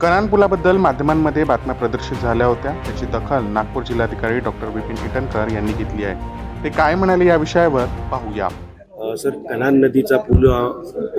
कणानपुलाबद्दल माध्यमांमध्ये बातम्या प्रदर्शित झाल्या होत्या. त्याची दखल नागपूर जिल्हाधिकारी डॉक्टर विपिन इटनकर यांनी घेतली आहे. ते काय म्हणाले या विषयावर पाहूया. सर कनान नदीचा पूल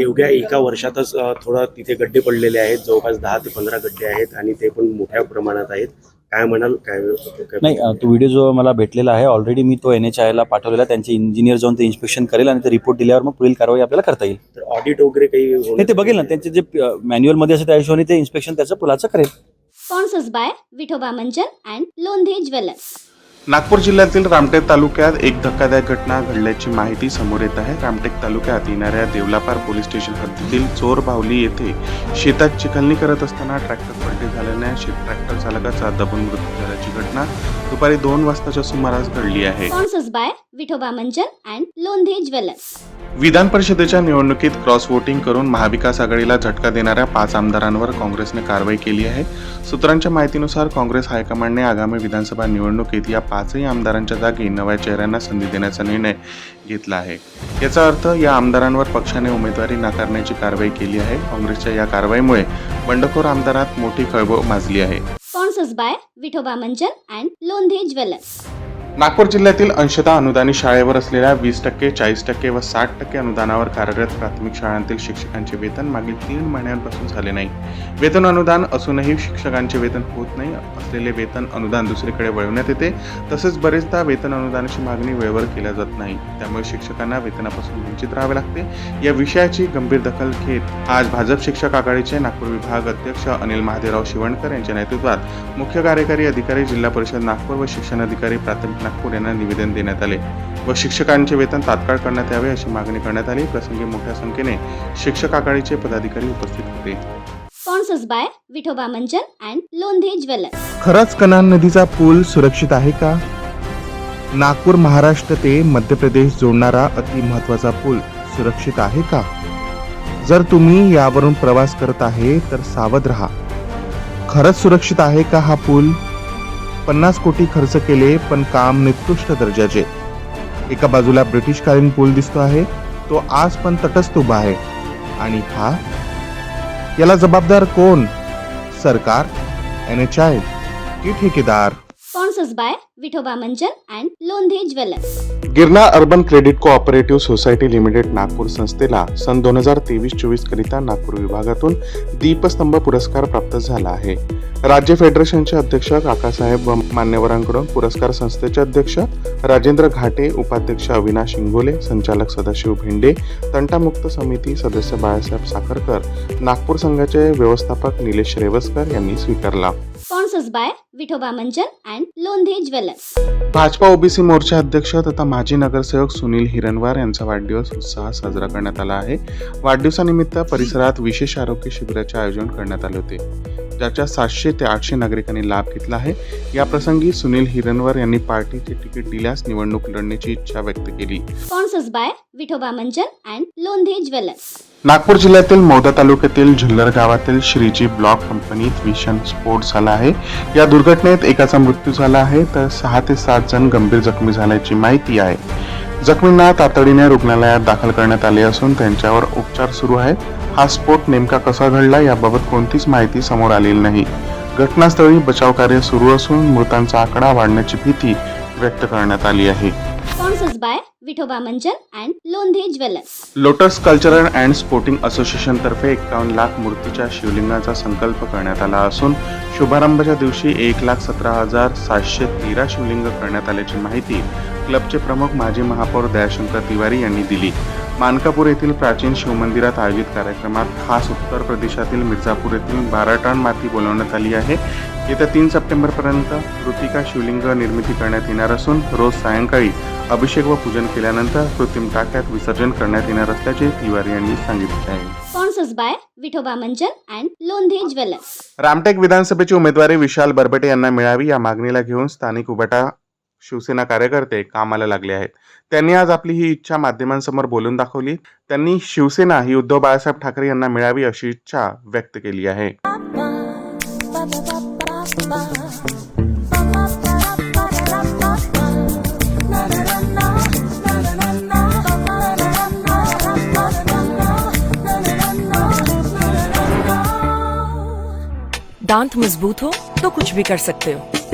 एवढ्या एका वर्षातच थोडा तिथे गड्डे पडलेले आहेत. जवळपास दहा ते पंधरा गड्डे आहेत आणि ते पण मोठ्या प्रमाणात आहेत. काय म्हणाल? काय काय- नाही अ, तो व्हिडिओ जो मला भेटलेला आहे ऑलरेडी मी तो एन एच आयला पाठवलेला त्यांचे इंजिनियर जाऊन ते इन्स्पेक्शन करेल आणि ते रिपोर्ट दिल्यावर मग पुढील कारवाई आपल्याला करता येईल. तर ऑडिट वगैरे काही होणार- नाही ते बघेल ना. त्यांचे जे मॅन्युअलमध्ये असेल त्या हिशोबाने ते इन्स्पेक्शन त्याचं पुलाचं करेल. Sponsors by Vithoba Manjan and Londhe Jewelers. Nagpur जिल्ह्यातील रामटेक तालुक्यात एक धक्कादायक घटना घडल्याची माहिती समोर येत आहे. रामटेक तालुक्यात येणाऱ्या देवलापार पोलीस स्टेशन हद्दीतील चोर बावली येथे शेतात चिखलणी करत असताना ट्रॅक्टर पलटी झाल्याने शेत ट्रॅक्टर चालकाचा दबून मृत्यू झाल्याची घटना दुपारी दोन वाजताच्या सुमारास घडली आहे. Sponsors by Vithoba Manjan and विधान परिषदेच्या निवडणुकीत क्रॉस वोटिंग करून महाविकास आघाडीला झटका देणाऱ्या पाच आमदारांवर काँग्रेसने कारवाई केली आहे. सूत्रांच्या माहितीनुसार काँग्रेस हायकमांडने आगामी विधानसभा निवडणुकीत या पाचही आमदारांच्या जागी नव्या चेहऱ्यांना संधी देण्याचा निर्णय घेतला आहे. याचा अर्थ या आमदारांवर पक्षाने उमेदवारी नाकारण्याची कारवाई केली आहे. काँग्रेसच्या या कारवाईमुळे बंडखोर आमदारात मोठी खळबळ माजली आहे. Sponsors by Vithoba Manjan and Nagpur जिल्ह्यातील अंशतः अनुदानित शाळेवर असलेल्या वीस टक्के चाळीस टक्के व साठ टक्के अनुदानावर कार्यरत प्राथमिक शाळांतील शिक्षकांचे वेतन मागील तीन महिन्यांपासून झाले नाही. वेतन अनुदान असूनही शिक्षकांचे वेतन होत नाही. असलेले वेतन अनुदान दुसरीकडे वळवण्यात येते. तसेच बरेचदा वेतन अनुदानाची मागणी वेळेवर केल्या जात नाही. त्यामुळे शिक्षकांना वेतनापासून वंचित राहावे लागते. या विषयाची गंभीर दखल घेत आज भाजप शिक्षक आघाडीचे नागपूर विभाग अध्यक्ष अनिल महादेवराव शिवणकर यांच्या नेतृत्वात मुख्य कार्यकारी अधिकारी जिल्हा परिषद नागपूर व शिक्षण अधिकारी प्राथमिक नागपूर यांना निवेदन देण्यात आले व शिक्षकांचे वेतन तात्काळ करण्यात यावे अशी मागणी करण्यात आली. प्रसंगी मोठ्या संख्येने शिक्षक आघाडीचे पदाधिकारी उपस्थित होते. Sponsors by Vithoba Manjan and Londhe Jewelers. खरंच कनान नदीचा पूल सुरक्षित आहे का? नागपूर महाराष्ट्र ते मध्य प्रदेश जोडणारा अति महत्त्वाचा पूल सुरक्षित आहे का? जर तुम्ही यावरून प्रवास करत आहे तर सावध राहा. खरंच सुरक्षित आहे का हा पूल? पन्नास कोटी खर्च केले पण काम निकृष्ट दर्जाचे. एका बाजूला ब्रिटिशकालीन पूल दिसतो आहे तो आज पण तटस्थ उभा आहे. आणि हा? याला जबाबदार कोण? सरकार? N H I? की ठेकेदार? Sponsors by Vithoba Manjan and Londhe jewellers. Girna urban credit cooperative society limited Nagpur संस्थेला सन दोन हजार तेवीस चोवीस करिता नागपूर विभागातून दीपस्तंभ पुरस्कार प्राप्त झाला आहे. राज्य फेडरेशनचे अध्यक्ष काकासाहेब व मान्यवरांकडून पुरस्कार संस्थेचे अध्यक्ष राजेंद्र घाटे उपाध्यक्ष अविनाश इंगोले संचालक सदाशिव भेंडे तंटामुक्त समिती सदस्य बाळासाहेब साखरकर नागपूर संघाचे व्यवस्थापक निलेश रेवसकर यांनी स्वीकारला. Sponsors by Vithoba Manjan and Londhe jewellers Bhajpa OBC मोर्चा अध्यक्ष तथा माजी नगरसेवक सुनील हिरनवार यांचा वाढदिवस उत्साहात साजरा करण्यात आला आहे. वाढदिवसानिमित्त परिसरात विशेष आरोग्य शिबिराचे आयोजन करण्यात आले होते. ज्याच्या सातशे ते आठशे नागरिकांनी लाभ घेतला आहे. या प्रसंगी सुनील हिरनवार यांनी पार्टीचे तिकीट दिल्यास निवडणूक लढण्याची इच्छा व्यक्त केली. Sponsors by Vithoba Manjan and Londhe Jewelers. Nagpur जिल्ह्यातील मौदा तालुक्यातील झुल्लर गावातील श्रीजी ब्लॉक कंपनीत भीषण स्फोट झाला आहे. या दुर्घटनेत एकाचा मृत्यू झाला आहे तर सहा ते सात जण गंभीर जखमी झाल्याची माहिती आहे. जखमींना तातडीने रुग्णालयात दाखल करण्यात आले असून त्यांच्यावर उपचार सुरू आहेत. हा स्फोट नेमका कसा घडला याबाबत कोणतीच माहिती समोर आलेली नाही. घटनास्थळी बचाव कार्य सुरू असून मृतांचा आकडा वाढण्याची भीती व्यक्त करण्यात आली आहे. Lotus cultural and sporting association तर्फे एकावन्न लाख मूर्तीच्या शिवलिंगाचा संकल्प करण्यात आला असून शुभारंभाच्या दिवशी एक लाख सतरा हजार सातशे तेरा शिवलिंग करण्यात आल्याची माहिती क्लबचे प्रमुख माजी महापौर दयाशंकर तिवारी यांनी दिली. मानकापूर येथील प्राचीन शिवमंदिरात आयोजित कार्यक्रमात खास उत्तर प्रदेशातील मिर्झापूर येथील बारा टन माती बोलवण्यात आली आहे. येत्या तीन सप्टेंबरपर्यंत मृतिका शिवलिंग निर्मिती करण्यात येणार असून रोज सायंकाळी अभिषेक व पूजन केल्यानंतर कृत्रिम टाक्यात विसर्जन करण्यात येणार असल्याचे तिवारी यांनी सांगितले आहे. रामटेक विधानसभेची उमेदवारी विशाल बरबटे यांना मिळावी या मागणीला घेऊन स्थानिक उबाटा शिवसेना कार्यकर्ते कामाला लागले आहेत. त्यांनी आज आपली ही इच्छा माध्यमांसमोर बोलून दाखवली. त्यांनी शिवसेना ही उद्धव बाळासाहेब ठाकरे यांना मिळावी अशी इच्छा व्यक्त केली आहे. दांत मजबूत हो तो कुछ भी कर सकते हो।